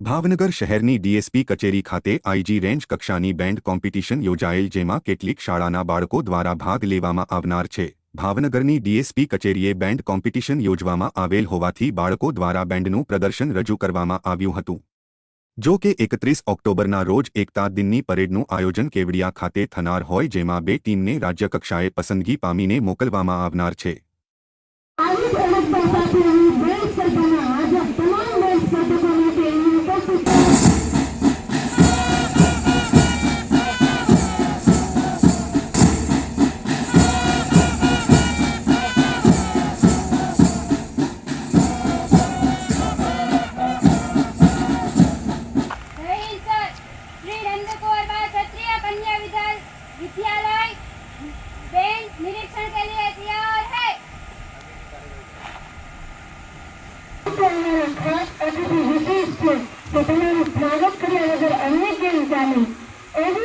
ભાવનગર શહેરની ડીએસપી કચેરી ખાતે આઈજી રેન્જ કક્ષાની બેન્ડ કોમ્પિટિશન યોજાયેલ જેમાં કેટલીક શાળાના બાળકો દ્વારા ભાગ લેવામાં આવનાર છે. ભાવનગરની ડીએસપી કચેરીએ બેન્ડ કોમ્પિટિશન યોજવામાં આવેલ હોવાથી બાળકો દ્વારા બેન્ડનું પ્રદર્શન રજૂ કરવામાં આવ્યું હતું. જો કે એકત્રીસ ઓક્ટોબરના રોજ એકતા દિનની પરેડનું આયોજન કેવડિયા ખાતે થનાર હોય જેમાં બે ટીમને રાજ્યકક્ષાએ પસંદગી પામીને મોકલવામાં આવનાર છે. श्री नंदकुमार बाल क्षत्रिय कन्या विद्यालय विद्यालय बैंड निरीक्षण के लिए तैयार है તો અમારા ખાસ અતિથિ વિશેષ છે તો તમારું સ્વાગત કર્યા વગર અન્ય કેમ ચાલે એવી જ